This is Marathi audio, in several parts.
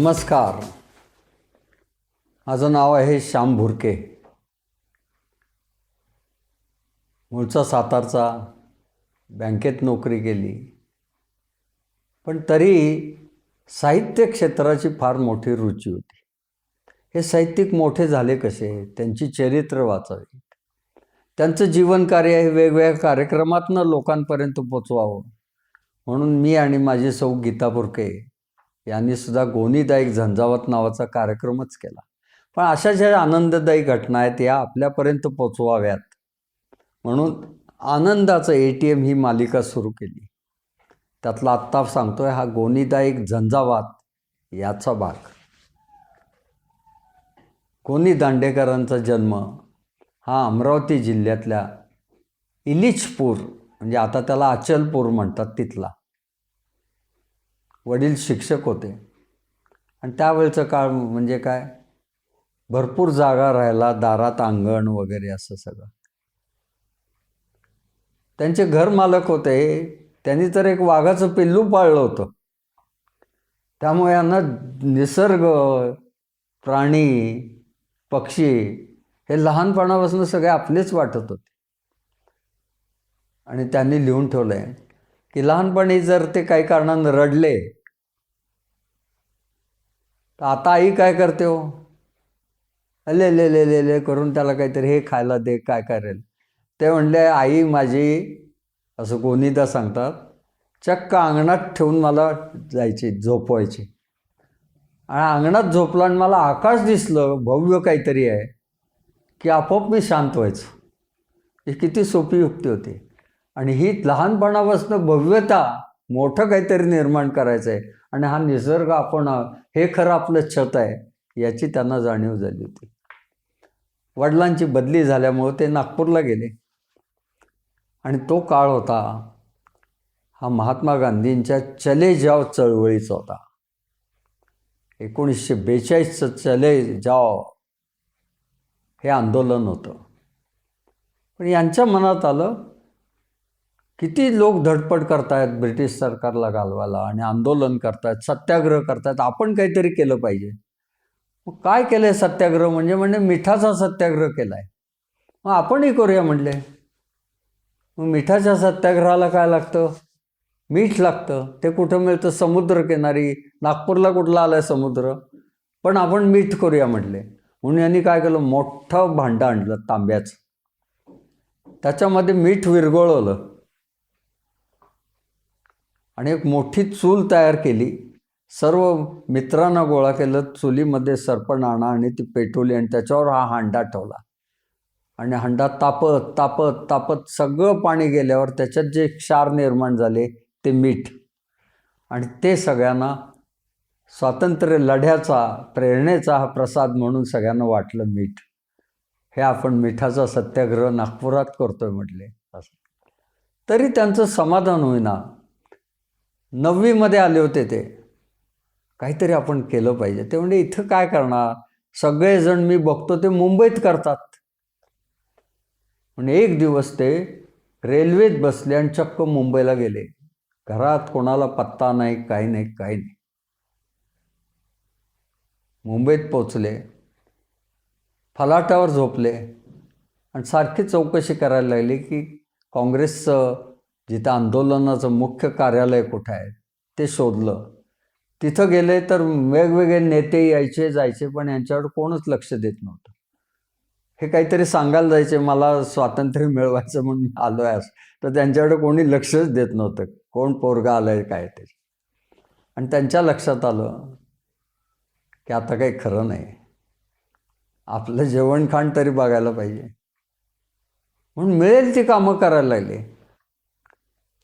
नमस्कार. माझं नाव आहे श्याम भुरके. मूळचा सातारचा बँकेत नोकरी केली. पण तरी साहित्य क्षेत्राची फार मोठी रुची होती. हे साहित्यिक मोठे झाले कसे? त्यांची चरित्र वाचावी. त्यांचं जीवनकार्य हे वेगवेगळ्या कार्यक्रमातनं लोकांपर्यंत पोचवावं. म्हणून मी आणि माझी सौ गीता बुरके यांनी सुद्धा गोनीदायक झंझावत नावाचा कार्यक्रमच केला. पण अशा ज्या आनंददायी घटना आहेत या आपल्यापर्यंत पोचवाव्यात. म्हणून आनंदाचं ए टी एम ही मालिका सुरू केली. त्यातला आत्ता सांगतोय हा गोनीदायक झंझावात याचा भाग. गोनी दांडेकरांचा जन्म हा अमरावती जिल्ह्यातल्या इलिचपूर म्हणजे आता त्याला अचलपूर म्हणतात तिथला. वडील शिक्षक होते. आणि त्यावेळचं काळ म्हणजे काय? भरपूर जागा राहायला दारात अंगण वगैरे असं सगळं. त्यांचे घरमालक होते त्यांनी तर एक वाघाचं पिल्लू पाळलं होतं. त्यामुळे यांना निसर्ग प्राणी पक्षी हे लहानपणापासून सगळे आपलेच वाटत होते. आणि त्यांनी लिहून ठेवलं आहे की लहानपणी जर ते काही कारणानं रडले तर आता आई काय करते हो? ले ले ले ले ले करून त्याला काहीतरी हे खायला दे काय करेल ते म्हणले आई माझी असं कोणीदा सांगतात चक्क अंगणात ठेवून मला जायची झोपवायची. आणि अंगणात झोपला आणि मला आकाश दिसलं भव्य काहीतरी आहे की आपोआप मी शांत व्हायचो. ही किती सोपी युक्ती होती. आणि ही लहानपणापासून भव्यता मोठं काहीतरी निर्माण करायचं आहे आणि हा निसर्ग आपण हे खरं आपलं छत आहे याची त्यांना जाणीव झाली होती. वडिलांची बदली झाल्यामुळं ते नागपूरला गेले. आणि तो काळ होता हा महात्मा गांधींच्या चले जाव चळवळीचा होता. एकोणीसशे बेचाळीसचं चले जाव हे आंदोलन होतं. पण यांच्या मनात आलं किती लोक धडपड करतायत ब्रिटिश सरकारला घालवायला आणि आंदोलन करतायत सत्याग्रह करतायत. आपण काहीतरी केलं पाहिजे. मग काय केलं सत्याग्रह? म्हणजे म्हणजे मिठाचा सत्याग्रह केला आहे मग आपणही करूया म्हणले. मग मिठाच्या सत्याग्रहाला काय लागतं? मीठ लागतं. ते कुठं मिळतं? समुद्रकिनारी. नागपूरला कुठला आला आहे समुद्र? पण आपण मीठ करूया म्हटले म्हणून यांनी काय केलं? मोठं भांडं आणलं तांब्याचं. त्याच्यामध्ये मीठ विरघळवलं. आणि एक मोठी चूल तयार केली. सर्व मित्रांना गोळा केलं. चुलीमध्ये सरपण आणा आणि ती पेटवली आणि त्याच्यावर हा हांडा ठेवला. आणि हांडा तापत तापत तापत सगळं पाणी गेल्यावर त्याच्यात जे क्षार निर्माण झाले ते मीठ. आणि ते सगळ्यांना स्वातंत्र्य लढ्याचा प्रेरणेचा हा प्रसाद म्हणून सगळ्यांना वाटलं मीठ. हे आपण मिठाचा सत्याग्रह नागपुरात करतोय म्हटले. असं तरी त्यांचं समाधान होईना. नववीमध्ये आले होते ते. काहीतरी आपण केलं पाहिजे. ते म्हणजे इथं काय करणार? सगळेजण मी बघतो ते मुंबईत करतात. म्हणजे एक दिवस ते रेल्वेत बसले आणि चक्क मुंबईला गेले. घरात कोणाला पत्ता नाही काही नाही काही नाही. मुंबईत पोचले फलाटावर झोपले. आणि सारखी चौकशी करायला लागली की काँग्रेसचं जिथं आंदोलनाचं मुख्य कार्यालय कुठं आहे ते शोधलं. तिथं गेले तर वेगवेगळे नेते यायचे जायचे पण यांच्यावर कोणच लक्ष देत नव्हतं. हे काहीतरी सांगायला जायचे मला स्वातंत्र्य मिळवायचं म्हणून आलो आहे तर त्यांच्याकडे कोणी लक्षच देत नव्हतं कोण पोरगा आलं आहे काय ते. आणि त्यांच्या लक्षात आलं की आता काही खरं नाही. आपलं जेवण खाण तरी बघायला पाहिजे. म्हणून मिळेल ती कामं करायला लागली.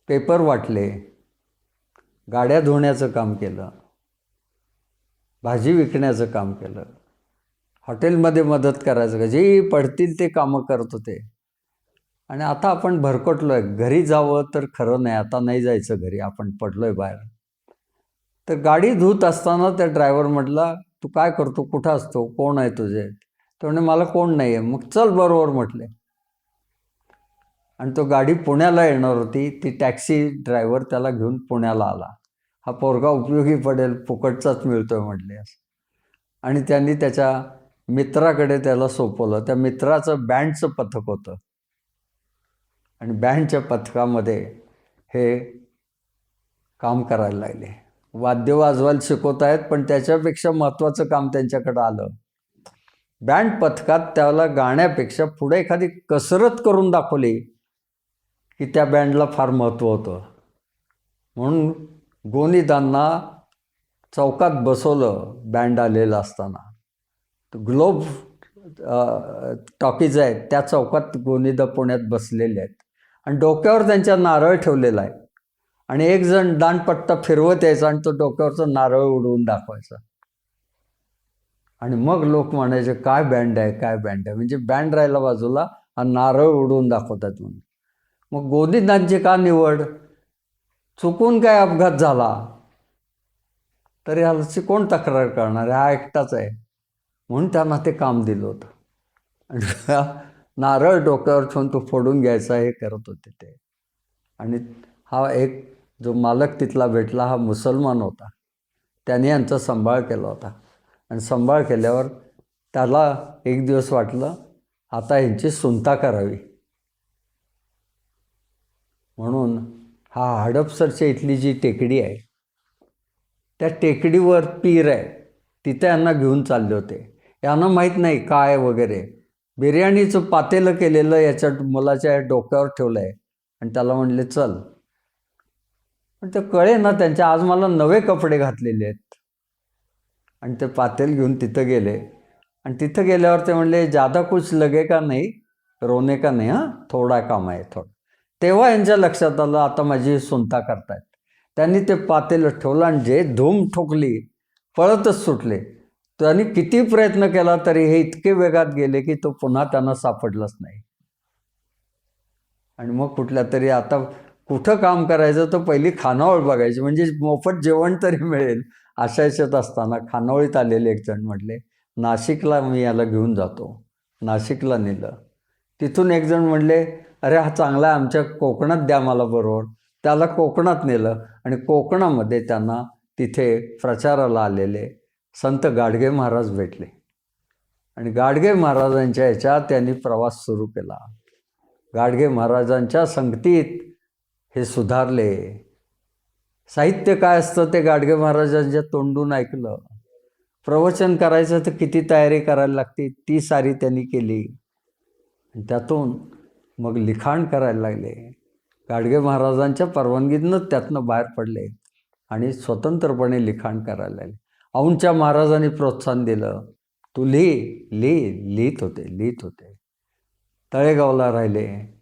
पेपर वाटले गाड्या धुण्याचं काम केलं भाजी विकण्याचं काम केलं हॉटेलमध्ये मदत करायचं का जे पडतील ते कामं करत होते. आणि आता आपण भरकटलो आहे घरी जावं तर खरं नाही आता नाही जायचं घरी आपण पडलो आहे बाहेर. तर गाडी धुत असताना त्या ड्रायव्हर म्हटला तू काय करतो? कुठं असतो? कोण आहे तुझे? तर म्हणे मला कोण नाही आहे मग चल बरोबर म्हटले. आणि तो गाडी पुण्याला येणार होती. ती टॅक्सी ड्रायव्हर त्याला घेऊन पुण्याला आला. हा पोरगा उपयोगी पडेल फुकटचाच मिळतोय म्हटले असं. आणि त्यांनी त्याच्या मित्राकडे त्याला सोपवलं. त्या मित्राचं बँडचं पथक होतं. आणि बँडच्या पथकामध्ये हे काम करायला लागले. वाद्य वाजवायला शिकवत आहेत पण त्याच्यापेक्षा महत्त्वाचं काम त्यांच्याकडं आलं. बँड पथकात त्याला गाण्यापेक्षा पुढे एखादी कसरत करून दाखवली की त्या बँडला फार महत्त्व होतं. म्हणून गोनीदांना चौकात बसवलं बँड आलेलं असताना. ग्लोब टॉकीज आहेत त्या चौकात गोनीदा पुण्यात बसलेले आहेत. आणि डोक्यावर त्यांच्या नारळ ठेवलेला आहे. आणि एक जण दांडपट्टा फिरवत यायचा आणि तो डोक्यावरचं नारळ उडवून दाखवायचा. आणि मग लोक म्हणायचे काय बँड आहे काय बँड आहे? म्हणजे बँड राहिला बाजूला आणि नारळ उडवून दाखवतात म्हणून. मग गोनीदांची का निवड? चुकून काय अपघात झाला? तर ह्याची कोण तक्रार करणार? हा एकटाच आहे. म्हणून त्यांना ते काम दिलं होतं. आणि नारळ डोक्यावर ठेवून तो फोडून घ्यायचा हे करत होते ते. आणि हा एक जो मालक तिथला भेटला हा मुसलमान होता. त्याने यांचा सांभाळ केला होता. आणि सांभाळ केल्यावर त्याला एक दिवस वाटलं आता यांची सुनता करावी. म्हणून हा हडपसरच्या इथली जी टेकडी आहे त्या टेकडीवर पीर आहे. तिथे यांना घेऊन चालले होते. यांना माहीत नाही काय वगैरे. बिर्याणीचं पातेलं केलेलं याच्या मुलाच्या डोक्यावर ठेवलं आहे आणि त्याला म्हणले चल. पण ते कळे ना त्यांच्या आज मला नवे कपडे घातलेले आहेत. आणि ते पातेल घेऊन तिथं गेले. आणि तिथं गेल्यावर ते म्हणले जादा कुछ लगे का नाही? रोने का नाही हां? थोडा काम आहे थोडं. तेव्हा यांच्या लक्षात आलं आता माझी सुनता करतायत. त्यांनी ते पातेलं ठेवलं आणि जे धूम ठोकली पळतच सुटले. त्यांनी किती प्रयत्न केला तरी हे इतके वेगात गेले की तो पुन्हा त्यांना सापडलाच नाही. आणि मग कुठल्या तरी आता कुठं काम करायचं तर पहिली खानावळ बघायची म्हणजे मोफत जेवण तरी मिळेल अशा याच्यात असताना खानावळीत आलेले एक जण म्हटले नाशिकला मी याला घेऊन जातो. नाशिकला नेलं. तिथून एक जण म्हणले अरे हा चांगला आमच्या कोकणात द्या मला बरोबर. त्याला कोकणात नेलं आणि कोकणामध्ये त्यांना तिथे प्रचाराला आलेले संत गाडगे महाराज भेटले. आणि गाडगे महाराजांच्या ह्याच्यात त्यांनी प्रवास सुरू केला. गाडगे महाराजांच्या संगतीत हे सुधारले. साहित्य काय असतं ते गाडगे महाराजांच्या तोंडून ऐकलं. प्रवचन करायचं तर किती तयारी करायला लागते ती सारी त्यांनी केली. आणि त्यातून मग लिखाण करायला लागले. गाडगे महाराजांच्या परवानगीतनंच त्यातनं बाहेर पडले आणि स्वतंत्रपणे लिखाण करायला लागले. औंच्या महाराजांनी प्रोत्साहन दिलं. तू लिही लिही लिहित होते लिहित होते. तळेगावला राहिले.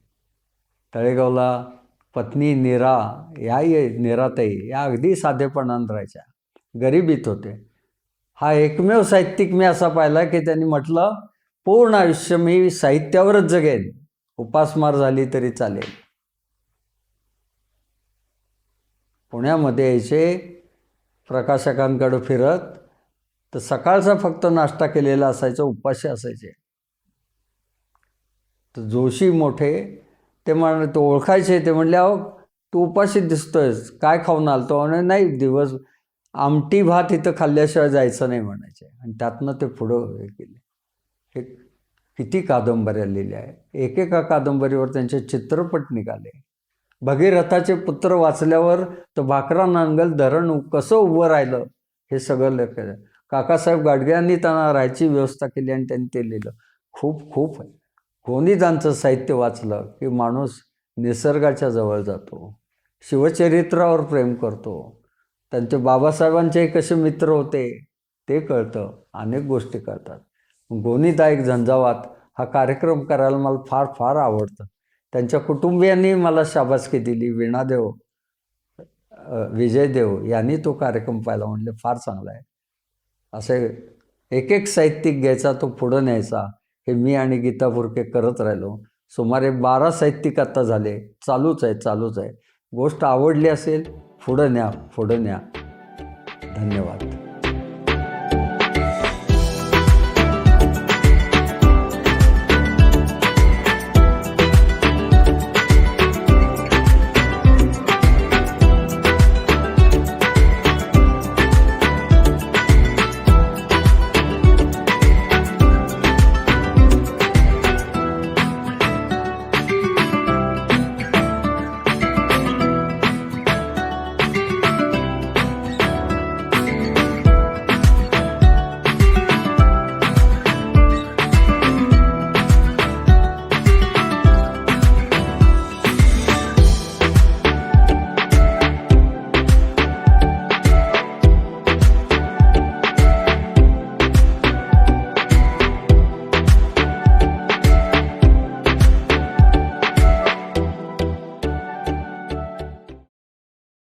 तळेगावला पत्नी निरा या ये निराताई या अगदी साधेपणानं राहायच्या. गरिबीत होते. हा एकमेव साहित्यिक मी असा पाहिला की त्यांनी म्हटलं पूर्ण आयुष्य मी साहित्यावरच जगेन. उपासमार झाली तरी चालेल. पुण्यामध्ये यायचे प्रकाशकांकडं फिरत तर सकाळचा फक्त नाश्ता केलेला असायचा उपाशी असायचे. तर जोशी मोठे ते म्हण ते ओळखायचे. ते म्हणले अहो तू उपाशी दिसतोयस काय खाऊन आलतो? म्हणे नाही दिवस आमटी भात इथं खाल्ल्याशिवाय जायचं नाही म्हणायचे. आणि त्यातनं ते पुढं हे केले. हे किती कादंबऱ्या लिहिल्या आहे एकेका कादंबरीवर त्यांचे चित्रपट निघाले. भगीरथाचे पुत्र वाचल्यावर तर भाकरा नांगल धरण कसं उभं राहिलं हे सगळं लेख काकासाहेब गाडग्यांनी त्यांना राहायची व्यवस्था केली आणि त्यांनी ते लिहिलं. खूप खूप कोणी त्यांचं साहित्य वाचलं की माणूस निसर्गाच्या जवळ जातो शिवचरित्रावर प्रेम करतो. त्यांचे बाबासाहेबांचे कसे मित्र होते ते कळतं. अनेक गोष्टी कळतात. गोनीदायक झंझावात हा कार्यक्रम करायला मला फार फार आवडतं. त्यांच्या कुटुंबियांनी मला शाबासकी दिली वीणादेव विजयदेव यांनी तो कार्यक्रम पाहिला म्हणले फार चांगला आहे. असे एक एक साहित्यिक घ्यायचा तो पुढं न्यायचा हे मी आणि गीता बुरके करत राहिलो. सुमारे बारा साहित्यिक आत्ता झाले चालूच आहे चालूच आहे. गोष्ट आवडली असेल पुढं न्या पुढं न्या. धन्यवाद.